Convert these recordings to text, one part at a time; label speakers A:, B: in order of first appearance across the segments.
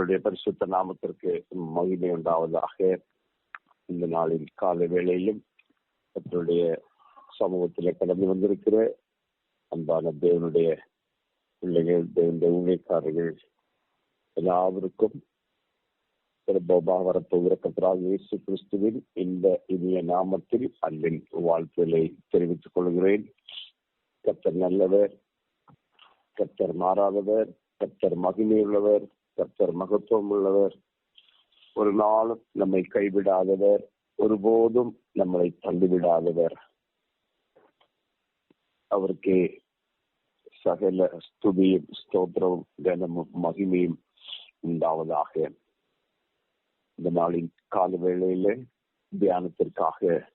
A: கர்த்தருடைய பரிசுத்த நாமத்திற்கு மகிமை உண்டாவதாக இந்த நாளின் காலை வேளையிலும் கர்த்தருடைய சமூகத்தில் கடந்து வந்திருக்கிற அன்பான தேவனுடைய பிள்ளைகள் தேவனுடைய ஊழியக்காரர்கள் எல்லாவருக்கும் திரும்பமாக வரப்போகிற கத்தராக இயேசு கிறிஸ்துவின் இந்த இனிய நாமத்தில் அன்பின் வாழ்த்துக்களை தெரிவித்துக் கொள்கிறேன். கத்தர் நல்லவர் கத்தர் மாறாதவர் கத்தர் மகிமையுள்ளவர் கர்த்தர் மகத்துவம் உள்ளவர். ஒரு நாளும் நம்மை கைவிடாதவர். ஒருபோதும் நம்மளை தள்ளிவிடாதவர். அவருக்கு சகல ஸ்துதியும் ஸ்தோத்திரமும் கனமும் மகிமையும் உண்டாவதாக. இந்த நாளின் கால வேளையில தியானத்திற்காக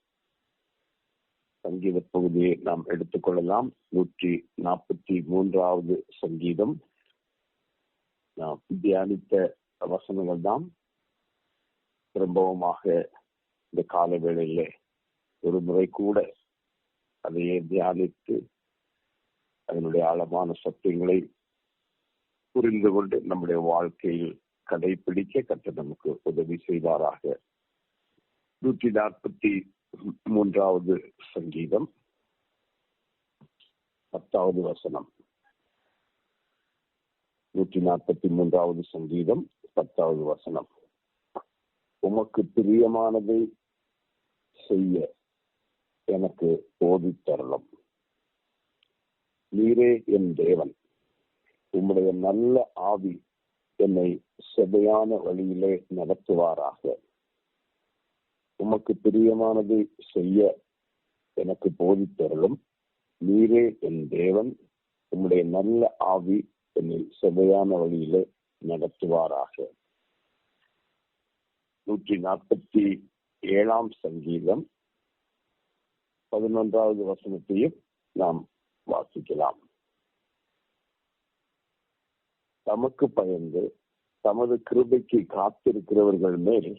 A: சங்கீத பகுதியை நாம் எடுத்துக்கொள்ளலாம். நூற்றி நாற்பத்தி மூன்றாவது சங்கீதம். நாம் தியானித்த வசனங்கள் தான் திரும்பவுமாக இந்த கால வேளையிலே ஒரு முறை கூட அதையே தியானித்து அதனுடைய ஆழமான சத்தியங்களை புரிந்து கொண்டு நம்முடைய வாழ்க்கையில் கடைபிடிக்க கற்று நமக்கு உதவி செய்வாராக. நூற்றி நாற்பத்தி மூன்றாவது சங்கீதம் பத்தாவது வசனம். நூற்றி நாற்பத்தி மூன்றாவது சங்கீதம் பத்தாவது வசனம். உமக்கு பிரியமானதை செய்ய எனக்கு போதித்தரலாம் நீரே என் தேவன். உம்முடைய நல்ல ஆவி என்னை செதையான வழியிலே நடத்துவாராக. உமக்கு பிரியமானதை செய்ய எனக்கு போதித்தரலும் நீரே என் தேவன். உம்முடைய நல்ல ஆவி என்னை செவையான வழியிலே நடத்துவாராக. நூற்றி நாற்பத்தி ஏழாம் சங்கீதம் பதினொன்றாவது வசனத்தையும் நாம் வாசிக்கலாம். தமக்கு பயந்து தமது கிருபைக்கு காத்திருக்கிறவர்கள் மேல்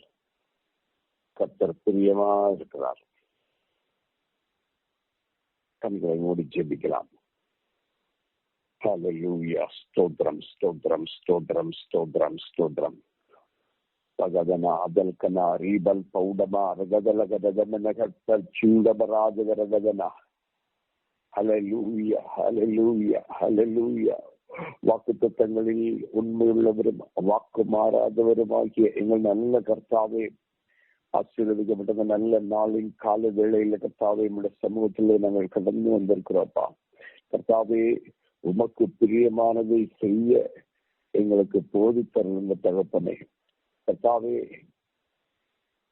A: கத்தர் பிரியமா இருக்கிறார். கண்களை மூடி ஜெபிக்கலாம். Hallelujah. ஸ்தோத்திரம் ஸ்தோத்திரம் ஸ்தோத்திரம் ஸ்தோத்திரம் ஸ்தோத்திரம் பகதன அதல்கன ரீபல் பௌடமா ரகதலகதகமனகத்தல் சூடபராஜகரகதனா ஹலலூயா ஹலலூயா ஹலலூயா வாக்கு தத்தங்களில் உண்மையுள்ளவரும் வாக்கு மாறாதவருமாகிய எங்கள் நல்ல கர்த்தாவே ஆசீர்வதிக்கப்பட்ட நல்ல நாளின் கால வேளையில கர்த்தாவே நம்முடைய சமூகத்திலே நாங்கள் கடந்து வந்திருக்கிறோப்பா கர்த்தாவே உமக்கு பிரியமானதை செய்ய எங்களுக்கு போதித்தருந்த தகப்பனே. கத்தாவே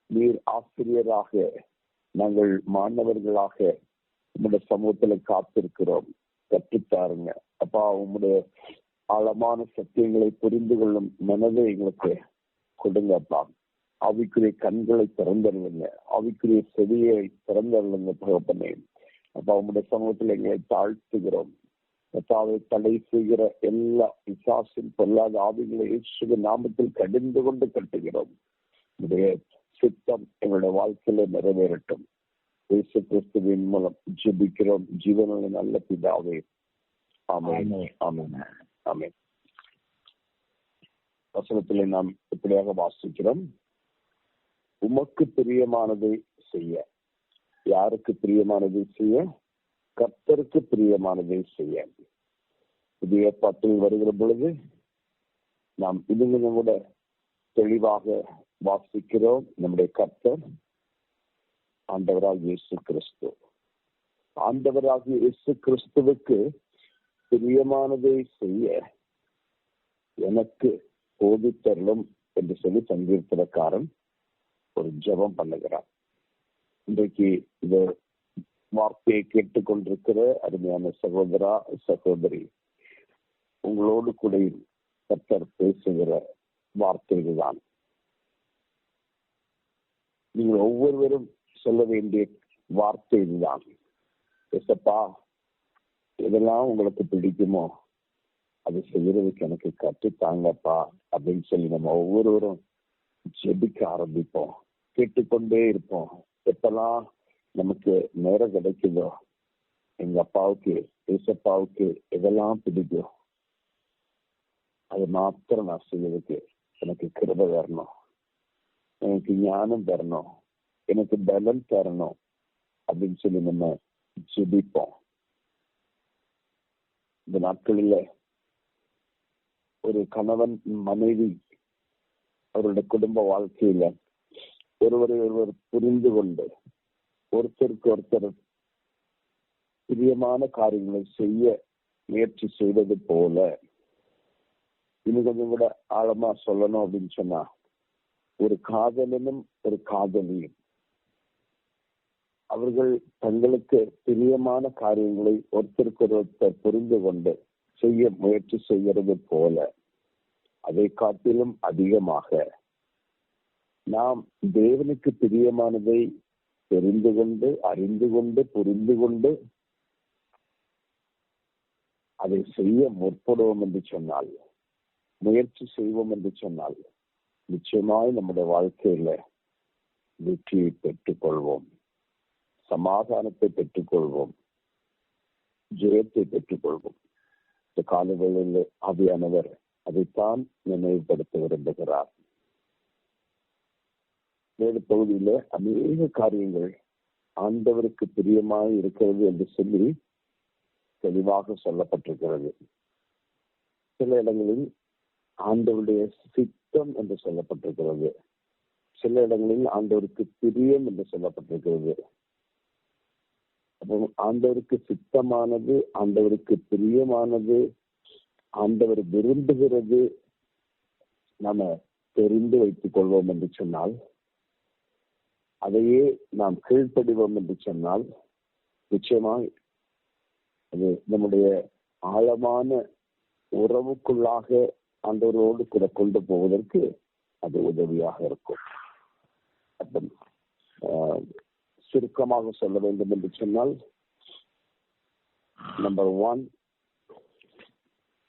A: நீர் ஆசிரியராக நாங்கள் மாணவர்களாக உங்களுடைய சமூகத்துல காத்திருக்கிறோம். கற்றுத்தாருங்க அப்பா உங்களுடைய ஆழமான சத்தியங்களை புரிந்து கொள்ளும் மனதை எங்களுக்கு கொடுங்கப்பா ஆவிக்குரிய கண்களை திறந்தருளுங்க. அவிக்குரிய செவியை திறந்தருளுங்க தகப்பனே. அப்பா உங்களுடைய சமூகத்தில் எங்களை தாழ்த்துகிறோம். கத்தாவை தடை செய்கிற எல்லா விசாசின் பொல்லாத ஆவிகளை இயேசுவின் நாமத்தில் கடிந்து கொண்டு கட்டுகிறோம். உடைய சித்தம் எங்களுடைய வாழ்க்கையில நிறைவேறட்டும். இயேசு கிறிஸ்துவின் மூலம் ஜெபிக்கிறோம். ஜீவனுள்ள நல்ல பிதாவே. ஆமென். ஆமென். ஆமென். வசனத்திலே நாம் இப்படியாக வாசிக்கிறோம். உமக்கு பிரியமானதை செய்ய. யாருக்கு பிரியமானதை செய்ய? கர்த்தருக்கு பிரியமானதை செய்ய புதிய ஏற்பாட்டில் வருகிற பொழுது நாம் இன்னும் கூட தெளிவாக வாசிக்கிறோம். நம்முடைய கர்த்தர் ஆண்டவராக இயேசு கிறிஸ்து. ஆண்டவராக இயேசு கிறிஸ்துவுக்கு பிரியமானதை செய்ய எனக்கு போதித்தரலும் என்று சொல்லி சங்கீர்த்தனக்காரன் ஒரு ஜெபம் பண்ணுகிறார். இன்றைக்கு இது வார்த்தையை கேட்டுக்கொண்டிருக்கிற அருமையான சகோதரா சகோதரி உங்களோடு கூட கத்தர் பேசுகிற வார்த்தைகள் தான் நீங்கள் ஒவ்வொருவரும் சொல்ல வேண்டிய வார்த்தை இதுதான். எசப்பா எதெல்லாம் உங்களுக்கு பிடிக்குமோ அது செய்யறதுக்கு எனக்கு கற்றுத்தாங்கப்பா அப்படின்னு சொல்லி நம்ம ஒவ்வொருவரும் ஜெபிக்க ஆரம்பிப்போம். கேட்டுக்கொண்டே இருப்போம். எப்பெல்லாம் நமக்கு நேரம் கிடைக்குதோ? எங்க அப்பாவுக்கு ஏசப்பாவுக்கு எதெல்லாம் பிடிக்கும் அது மாத்திரம் நான் செய்யறதுக்கு எனக்கு கிருப தரணும் எனக்கு ஞானம் தரணும். எனக்கு பலம் தரணும். அப்படின்னு சொல்லி நம்ம ஜெபிப்போம். இந்த நாட்களில் ஒரு கணவன் மனைவி அவருடைய குடும்ப வாழ்க்கையில ஒருவரை ஒருவர் புரிந்து கொண்டு ஒருத்தருக்கு ஒருத்தர் பிரியமான காரியங்களை செய்ய முயற்சி செய்தது போல இன்னும் கொஞ்சம் கூட ஆழமா சொல்லணும் அப்படின்னு சொன்னா ஒரு காதலனும் ஒரு காதலியும். அவர்கள் தங்களுக்கு பிரியமான காரியங்களை ஒருத்தருக்கு ஒருத்தர் புரிந்து கொண்டு செய்ய முயற்சி செய்கிறது போல அதை காட்டிலும் அதிகமாக நாம் தேவனுக்கு பிரியமானதை தெரிந்து கொண்டு அறிந்து கொண்டு புரிந்து கொண்டு அதை செய்ய முற்படுவோம் என்று சொன்னால் முயற்சி செய்வோம் என்று சொன்னால் நிச்சயமாய் நம்முடைய வாழ்க்கையில வெற்றியை பெற்றுக் கொள்வோம் சமாதானத்தை பெற்றுக்கொள்வோம். ஜெயத்தை பெற்றுக்கொள்வோம். இந்த காலங்களில் ஆவியானவர் அதைத்தான் நினைவுபடுத்த விரும்புகிறார். வேத பகுதியில அநேக காரியங்கள் ஆண்டவருக்கு பிரியமாக இருக்கிறது என்று சொல்லி தெளிவாக சொல்லப்பட்டிருக்கிறது. சில இடங்களில் ஆண்டவருடைய சித்தம் என்று சொல்லப்பட்டிருக்கிறது. சில இடங்களில் ஆண்டவருக்கு பிரியம் என்று சொல்லப்பட்டிருக்கிறது. அப்போ ஆண்டவருக்கு சித்தமானது ஆண்டவருக்கு பிரியமானது ஆண்டவர் விரும்புகிறது நாம தெரிந்து வைத்துக் கொள்வோம் என்று சொன்னால் அதையே நாம் கீழ்ப்படிவோம் என்று சொன்னால் நிச்சயமாய் அது நம்முடைய ஆழமான உறவுக்குள்ளாக ஆண்டவரோடு கூட கொண்டு போவதற்கு அது உதவியாக இருக்கும். சுருக்கமாக சொல்ல வேண்டும் என்று சொன்னால் நம்பர் ஒன்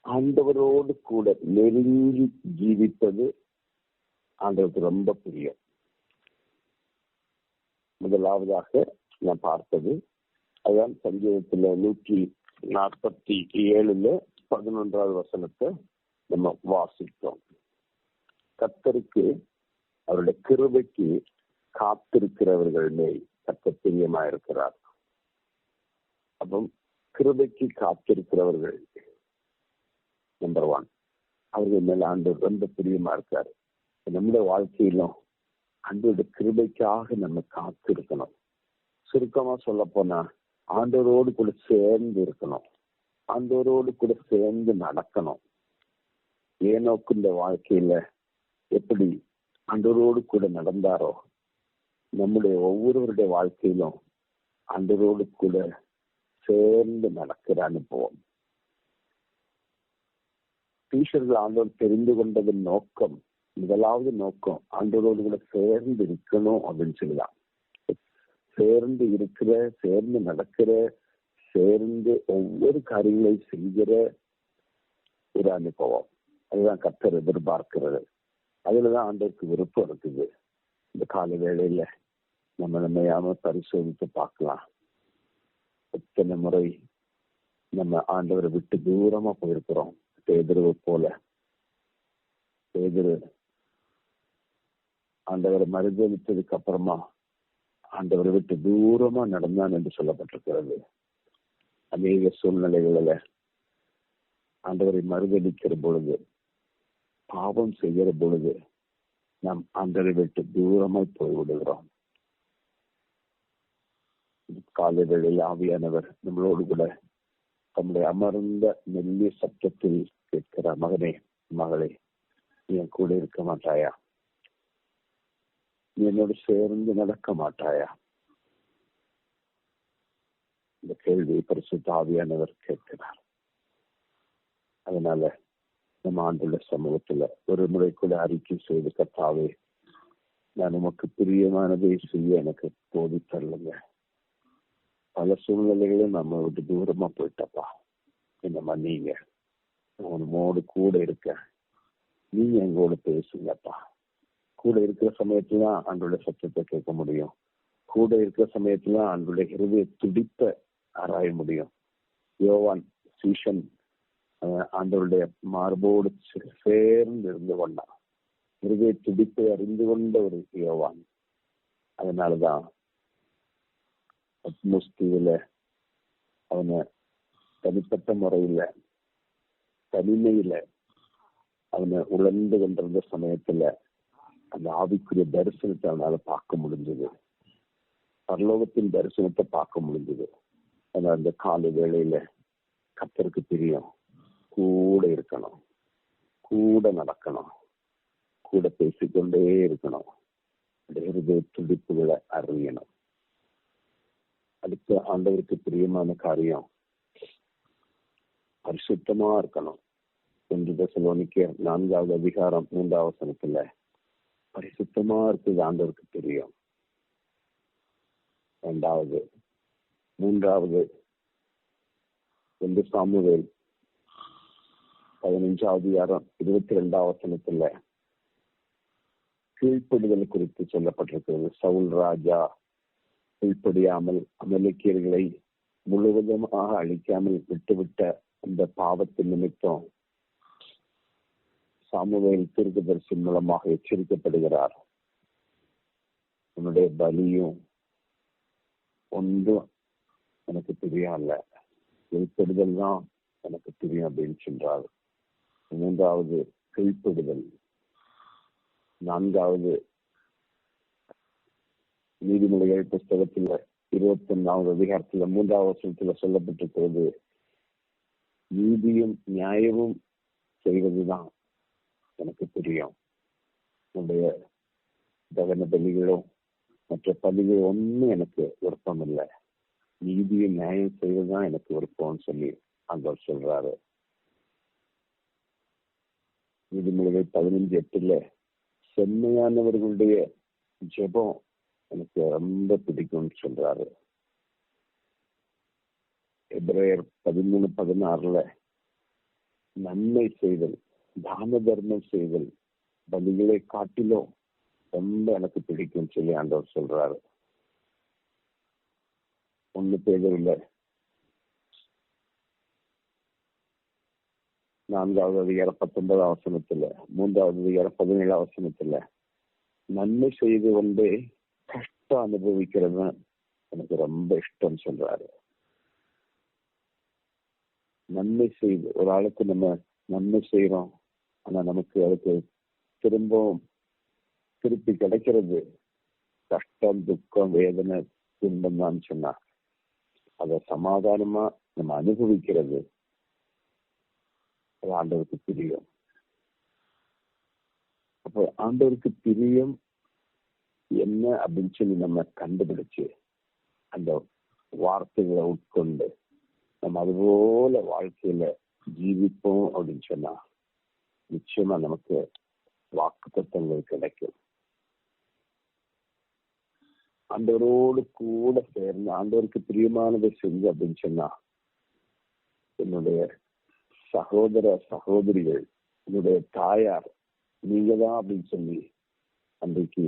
A: ஆண்டவரோடு கூட நெருங்கி ஜீவிப்பது ஆண்டவருக்கு ரொம்ப பிரியம். முதலாவதாக நான் பார்த்தது. அதுதான் சங்கீதத்துல நூற்றி நாற்பத்தி ஏழுல பதினொன்றாவது வசனத்தை நம்ம வாசித்தோம். கத்தருக்கு அவருடைய கிருபைக்கு காத்திருக்கிறவர்கள் மேல் கத்த பிரியமா இருக்கிறார் அப்போ கிருபைக்கு காத்திருக்கிறவர்கள் நம்பர் ஒன். அவர்கள் மேல ஆண்டு ரொம்ப பிரியமா இருக்காரு நம்முடைய வாழ்க்கையிலும் ஆண்டோட கிருபைக்காக நம்ம காத்திருக்கணும். சுருக்கமா சொல்ல போனா ஆண்டவரோடு கூட சேர்ந்து இருக்கணும். ஆண்டவரோடு கூட சேர்ந்து நடக்கணும். ஏனோக்கு இந்த வாழ்க்கையில எப்படி அன்றரோடு கூட நடந்தாரோ நம்முடைய ஒவ்வொருவருடைய வாழ்க்கையிலும் அன்றரோடு கூட சேர்ந்து நடக்கிற அனுபவம். டீச்சர்கள் ஆண்டோர் தெரிந்து கொண்டதன் நோக்கம் முதலாவது நோக்கம் ஆண்டவரோடு கூட சேர்ந்து இருக்கணும் அப்படின்னு சொல்லலாம் சேர்ந்து இருக்கிற சேர்ந்து நடக்கிற சேர்ந்து ஒவ்வொரு காரியங்களையும் செய்கிற ஒரு அனுபவம். அதுதான் கத்தர் எதிர்பார்க்கிறது. அதுலதான் ஆண்டவருக்கு விருப்பம் இருக்குது. இந்த கால வேளையில நம்ம நம்மையாம பரிசோதித்து பார்க்கலாம். எத்தனை முறை நம்ம ஆண்டவரை விட்டு தூரமா போயிருக்கிறோம். பேதிருவை போல. பேதிரு ஆண்டவரை மறுதளித்ததுக்கு அப்புறமா ஆண்டவரை விட்டு தூரமா நடந்தான் என்று சொல்லப்பட்டிருக்கிறது. அநேக சூழ்நிலைகளில ஆண்டவரை மறுதளிக்கிற பொழுது பாவம் செய்கிற பொழுது நாம் ஆண்டவரை விட்டு தூரமாய் போய்விடுகிறோம். காலை வேளையில் ஆவியானவர் நம்மளோடு கூட தம்முடைய அமர்ந்த மெல்லிய சத்தத்தில் கேட்கிற மகனே மகளே என் கூட இருக்க மாட்டாயா? நீ என்னோடு சேர்ந்து நடக்க மாட்டாயா? இந்த கேள்வியை பரிசுத்த ஆவியானவர் கேட்கிறார். அதனால நம்ம ஆண்டுள்ள சமூகத்துல ஒரு முறை கூட அறிக்கை செய்து கத்தாவே நான் உமக்கு பிரியமானதை செய்ய எனக்கு போதி தரலுங்க. பல சூழ்நிலைகளும் நம்ம விட்டு தூரமா போயிட்டப்பா. என்ன மன்னிங்க. உன்னோடு கூட இருக்க. நீங்க எங்களோட பேசுங்கப்பா. கூட இருக்கிற சமயத்துல தான் ஆண்டோட சத்தத்தை கேட்க முடியும். கூட இருக்கிற சமயத்துல தான் ஆண்டோட ஹிருதய துடிப்ப ஆராய முடியும். யோவான் சீஷன் ஆண்டவருடைய மார்போடு சேர்ந்து இருந்து கொண்டான். இருதய துடிப்பை அறிந்து கொண்ட ஒரு யோவான். அதனாலதான் அட்மோஸ்பியர்ல அவனை தனிப்பட்ட முறையில தனிமையில அவனை உழந்து கொண்டிருந்த சமயத்துல அந்த ஆவிக்குரிய தரிசனத்தை அவனால பார்க்க முடிஞ்சது. பரலோகத்தின் தரிசனத்தை பார்க்க முடிஞ்சது. ஆனா அந்த கால வேளையில கத்தருக்கு தெரியும். கூட இருக்கணும். கூட நடக்கணும். கூட பேசிக்கொண்டே இருக்கணும். ஹிருதய துடிப்புகளை அறியணும். அடுத்த ஆண்டவருக்கு பிரியமான காரியம் பரிசுத்தமா இருக்கணும். என்று தசலோனிக்க நான்காவது அதிகாரம் மூன்றாவது சனத்துல பரிசுத்தமா இருக்குது ஆண்டவருக்கு தெரியும் இரண்டாவது மூன்றாவது ரெண்டு சாமுவேல் பதினஞ்சாவது யாரம்? இருபத்தி ரெண்டாவது வசனத்துல கீழ்ப்படுதல் குறித்து சொல்லப்பட்டிருக்கிறது. சவுல் ராஜா கீழ்ப்படியாமல் அமலிக்கியர்களை முழுவதுமாக அழிக்காமல் விட்டுவிட்ட அந்த பாவத்தின் நிமித்தம் சாமுவேல் தீர்க்கதரிசி மூலமாக எச்சரிக்கப்படுகிறார். உன்னுடைய பலியும் ஒன்றும் எனக்கு தெரியும் இல்ல வெளிப்படுதல் தான் எனக்கு தெரியும் அப்படின்னு சொல்றார். மூன்றாவது கீழ்ப்படுதல். நான்காவது நீதிமொழிகள் புஸ்தகத்துல இருபத்தி ஒன்னாவது அதிகாரத்துல மூன்றாவது வருஷத்துல சொல்லப்பட்டிருக்கிறது. நீதியும் நியாயமும் செய்வதுதான். எனக்கு தெரியும். என்னுடைய தகன பலிகளும் மற்ற பலிகள் ஒன்றும் எனக்கு விருப்பம் இல்லை நீதியை நியாயம் செய்வதுதான் எனக்கு விருப்பம்னு சொல்லி ஆண்டவர் சொல்றாரு. நீதிமொழிகள் பதினஞ்சு எட்டுல செம்மையானவர்களுடைய ஜெபம் எனக்கு ரொம்ப பிடிக்கும்னு சொல்றாரு. எப்ரேயர் பதிமூணு பதினாறுல நன்மை செய்தல் தான தர்மம் செய்தல் பலிகளை காட்டிலும் ரொம்ப எனக்கு பிடிக்கும் சொல்லி ஆண்டவர் சொல்றாரு. ஒண்ணு பேரில் நான்காவது அதிகார பத்தொன்பதாம் அவசரத்துல மூன்றாவது அதிகார பதினேழாம் அவசரத்துல நன்மை செய்து கொண்டே கஷ்டம் அனுபவிக்கிறது எனக்கு ரொம்ப இஷ்டம் சொல்றாரு. நன்மை செய்து ஒரு ஆளுக்கு நம்ம நன்மை செய்யறோம் ஆனா நமக்கு அதுக்கு திரும்பவும் திருப்பி கிடைக்கிறது கஷ்டம் துக்கம் வேதனை துன்பம் தான் சொன்னா. அத சமாதானமா நம்ம அனுபவிக்கிறது. அது ஆண்டவருக்கு பிரியம். அப்போ ஆண்டவருக்கு பிரியம் என்ன அப்படின்னு சொல்லி நம்ம கண்டுபிடிச்சு அந்த வார்த்தைகளை உட்கொண்டு நம்ம அதுபோல வாழ்க்கையில ஜீவிப்போம் அப்படின்னு சொன்னா நிச்சயமா நமக்கு வாக்கு தத்தங்கள் கிடைக்கும். ஆண்டவரோடு கூட சேர்ந்து ஆண்டவருக்கு பிரியமானதை செஞ்சு அப்படின்னு சொன்னா என்னுடைய சகோதர சகோதரிகள் என்னுடைய தாயார் நீங்க தான் அப்படின்னு சொல்லி அன்றைக்கு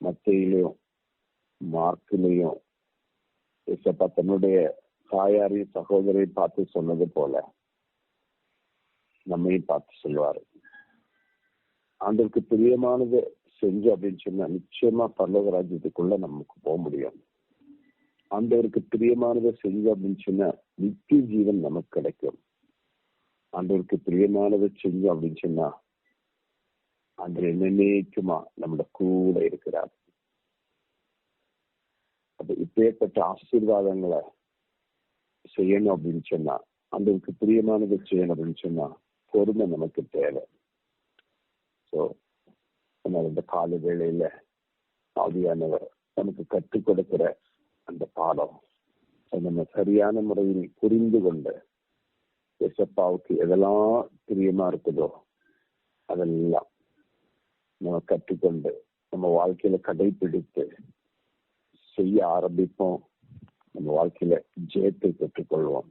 A: மத்தையிலையும் மார்க்கிலையும் தன்னுடைய தாயாரையும் சகோதரையும் பார்த்து சொன்னது போல நம்மையும் பார்த்து சொல்லுவாரு. ஆண்டவருக்கு பிரியமானது செஞ்சு அப்படின்னு சொன்னா நிச்சயமா பரலோக ராஜ்யத்துக்குள்ள நமக்கு போக முடியும். ஆண்டவருக்கு பிரியமானதை செஞ்சு அப்படின்னு சொன்னா நித்திய ஜீவன் நமக்கு கிடைக்கும். ஆண்டவருக்கு பிரியமானதை செஞ்சு அப்படின்னு சொன்னா ஆண்டவர் என்னைக்குமா நம்மளோட கூட இருக்கிறார். அப்ப இப்பேற்பட்ட ஆசீர்வாதங்களை செய்யணும் அப்படின்னு சொன்னா ஆண்டவருக்கு பிரியமானதை செய்யணும் அப்படின்னு சொன்னா பொறுமை நமக்கு தேவை. ஸோ அதனால இந்த கால வேளையில ஆவியானவர் நமக்கு கற்றுக் கொடுக்கிற அந்த பாடம் நம்ம சரியான முறையில் புரிந்து கொண்டு எசப்பாவுக்கு எதெல்லாம் பிரியமா இருக்குதோ அதெல்லாம் நம்ம கற்றுக்கொண்டு நம்ம வாழ்க்கையில கடைபிடித்து செய்ய ஆரம்பிப்போம். நம்ம வாழ்க்கையில ஜெயத்தை பெற்றுக்கொள்வோம்.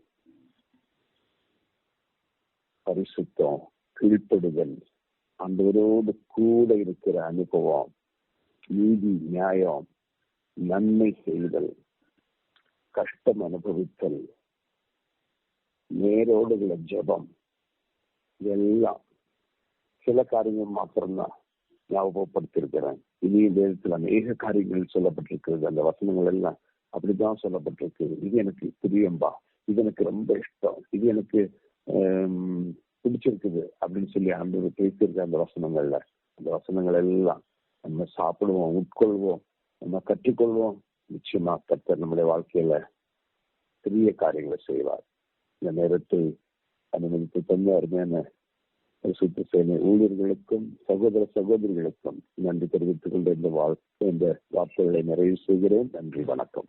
A: பரிசுத்தம் கீழ்ப்படுதல் அந்தவரோடு கூட இருக்கிற அனுபவம் நீதி நியாயம் நன்மை செய்தல் கஷ்டம் அனுபவித்தல் நேரோடுகள ஜபம் எல்லாம். சில காரியங்கள் மாத்திரம்தான் ஞாபகப்படுத்திருக்கிறேன் இனிய வேதத்தில் அநேக காரியங்கள் சொல்லப்பட்டிருக்கிறது. அந்த வசனங்கள் எல்லாம் அப்படிதான் சொல்லப்பட்டிருக்கு இது எனக்கு பிரியம்பா. இது எனக்கு ரொம்ப இஷ்டம். இது எனக்கு பிடிச்சிருக்குது அப்படின்னு சொல்லி ஆண்டு பேசியிருக்க அந்த வசனங்கள்ல. அந்த வசனங்கள் எல்லாம் நம்ம சாப்பிடுவோம் உட்கொள்வோம் நம்ம கற்றுக்கொள்வோம். நிச்சயமா கர்த்தர் நம்முடைய வாழ்க்கையில பெரிய காரியங்களை செய்வார். இந்த நேரத்தில் அனுமதித்து தந்த அருமையான சுற்று சேனை ஊழியர்களுக்கும் சகோதர சகோதரிகளுக்கும் நன்றி தெரிவித்துக் கொண்ட இந்த வாழ்க்கை இந்த வார்த்தைகளை நிறைவு செய்கிறேன். நன்றி வணக்கம்.